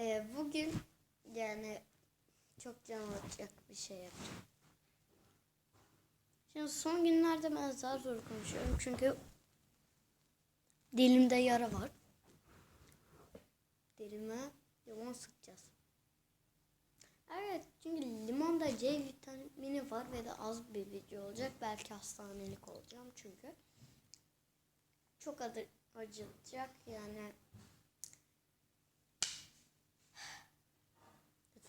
Ee, bugün yani çok can atacak bir şey yapacağım. Şimdi son günlerde ben daha zor konuşuyorum çünkü dilimde yara var. Dilime limon sıkacağız. Evet çünkü limonda C vitamini var ve de az bir video olacak. Belki hastanelik olacağım çünkü. Çok adı acıtacak yani.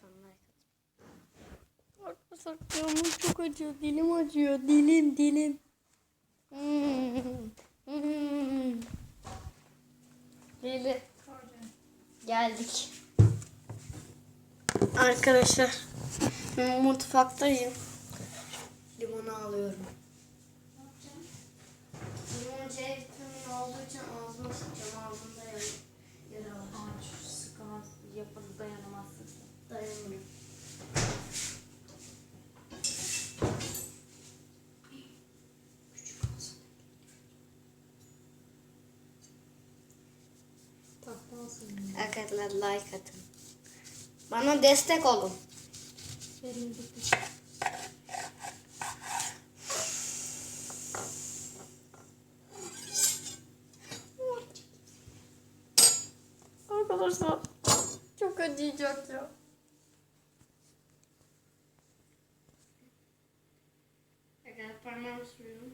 Lütfen like canım çok acıyor. Dilim acıyor. Dilim dilim. Hmm. Hmm. Lili. Geldik. Arkadaşlar mutfaktayım. Limonu alıyorum. Limon C vitamini olduğu için ağzıma sıkacağım. Ağzımda yara, var. Ağaç sıkamaz, yapın dayanamazsın. Dayanamıyorum. Arkadaşlar like atın. Bana destek olun. Arkadaşlar çok acıyacak ya. Arkadaşlar parmağımı sürüyorum.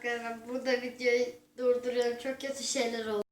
Arkadaşlar burada videoyu durduruyorum. Çok kötü şeyler oldu.